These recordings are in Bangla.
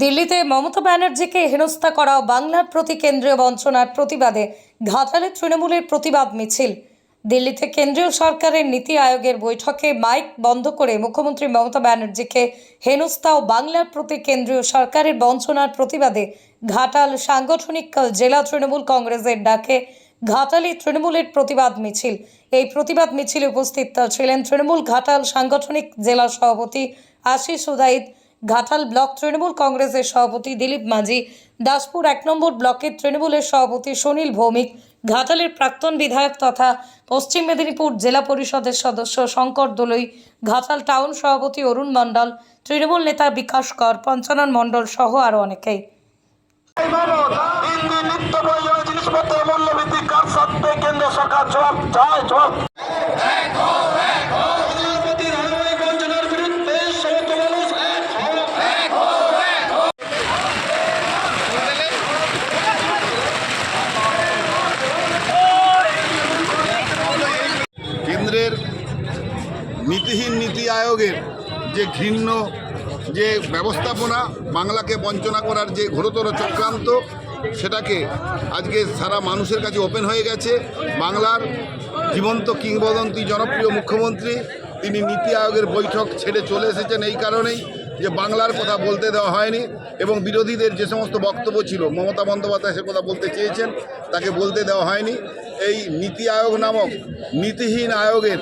দিল্লিতে মমতা ব্যানার্জিকে হেনস্থা করা বাংলার প্রতি কেন্দ্রীয় বঞ্চনার প্রতিবাদে ঘাটালে তৃণমূলের প্রতিবাদ মিছিল। দিল্লিতে কেন্দ্রীয় সরকারের নীতি আয়োগের বৈঠকে মাইক বন্ধ করে মুখ্যমন্ত্রী মমতা ব্যানার্জিকে হেনস্থা ও বাংলার প্রতি কেন্দ্রীয় সরকারের বঞ্চনার প্রতিবাদে ঘাটাল সাংগঠনিক জেলা তৃণমূল কংগ্রেসের ডাকে ঘাটালে তৃণমূলের প্রতিবাদ মিছিল। এই প্রতিবাদ মিছিলে উপস্থিত ছিলেন তৃণমূল ঘাটাল সাংগঠনিক জেলা সভাপতি আশিস উদাইদ ঘাটাল ব্লক তৃণমূল কংগ্রেসের সভাপতি দিলীপ মাঝি, দাসপুর এক নম্বর ব্লকের তৃণমূলের সভাপতি সুনীল ভৌমিক, ঘাটালের প্রাক্তন বিধায়ক তথা পশ্চিম মেদিনীপুর জেলা পরিষদের সদস্য শঙ্কর দোলই, ঘাটাল টাউন সভাপতি অরুণ মণ্ডল, তৃণমূল নেতা বিকাশ কর, পঞ্চানন মণ্ডল সহ আরও অনেকেই। নিত্য জিনিসপত্রের কার কেন্দ্র সরকার নীতিহীন নীতি আয়োগের যে ঘৃণ্য, যে ব্যবস্থাপনা বাংলাকে বঞ্চনা করার যে ঘোরতর চক্রান্ত, সেটাকে আজকে সারা মানুষের কাছে ওপেন হয়ে গেছে। বাংলার জীবন্ত কিংবদন্তি, জনপ্রিয় মুখ্যমন্ত্রী, তিনি নীতি আয়োগের বৈঠক ছেড়ে চলে এসেছেন এই কারণেই যে বাংলার কথা বলতে দেওয়া হয়নি এবং বিরোধীদের যে সমস্ত বক্তব্য ছিল, মমতা বন্দ্যোপাধ্যায় সে কথা বলতে চেয়েছেন, তাকে বলতে দেওয়া হয়নি। এই নীতি আয়োগ নামক নীতিহীন আয়োগের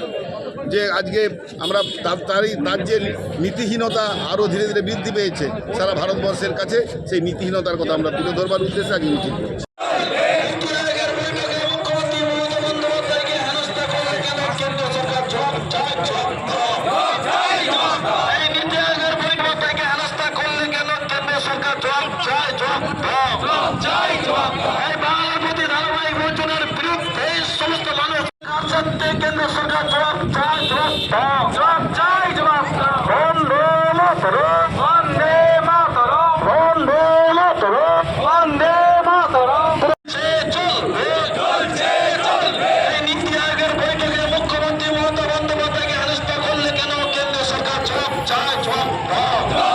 যে আজকে আমরা তার তারই তার যে নীতিহীনতা আরও ধীরে ধীরে বৃদ্ধি পেয়েছে সারা ভারতবর্ষের কাছে, সেই নীতিহীনতার কথা আমরা তুলে ধরবার উদ্দেশ্যে আজ মিছিল করছি। কেন্দ্র সরকার জবাব মুখ্যমন্ত্রী মমতা বন্দ্যোপাধ্যায়কে হেনস্থা করলে কেন কেন্দ্র সরকার জবাব চায় জবাব দাও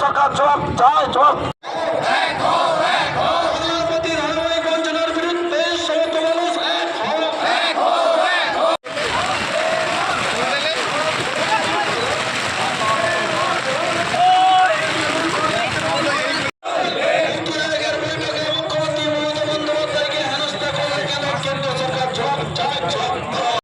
সত্ত্বে কেন্দ্র জয় জবাব